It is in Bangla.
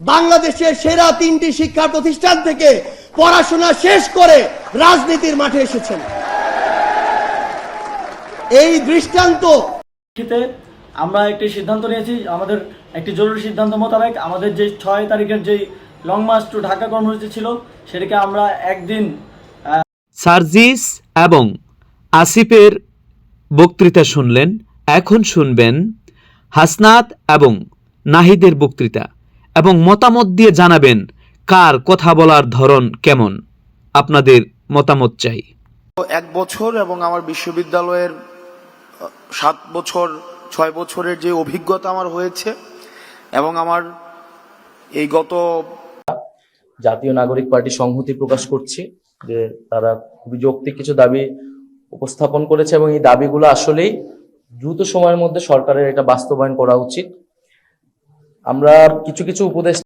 বাংলাদেশের সেরা তিনটি শিক্ষা প্রতিষ্ঠান থেকে পড়াশোনা শেষ করে রাজনীতির মাঠে এসেছেন। এই দৃষ্টান্ত আমরা একটি সিদ্ধান্ত নিয়েছি আমাদের একটি জরুরি সিদ্ধান্ত মোতাবেক আমাদের যে ছয় তারিখের যে লং মার্চ টু ঢাকা কর্মসূচি ছিল সেটাকে আমরা একদিন সার্জিস এবং আসিফের বক্তৃতা শুনলেন এখন শুনবেন হাসনাত এবং নাহিদের বক্তৃতা। এবং মতামত দিয়ে জানাবেন কার কথা বলার ধরন কেমন। আপনাদের মতামত চাই। এক বছর এবং আমার বিশ্ববিদ্যালয়ের সাত বছর ছয় বছরের যে অভিজ্ঞতা আমার হয়েছে এবং আমার এই গত জাতীয় নাগরিক পার্টি সংহতি প্রকাশ করছি যে তারা খুবই যৌক্তিক কিছু দাবি উপস্থাপন করেছে এবং এই দাবিগুলো আসলেই দ্রুত সময়ের মধ্যে সরকারের এটা বাস্তবায়ন করা উচিত। আমরা কিছু কিছু উপদেশ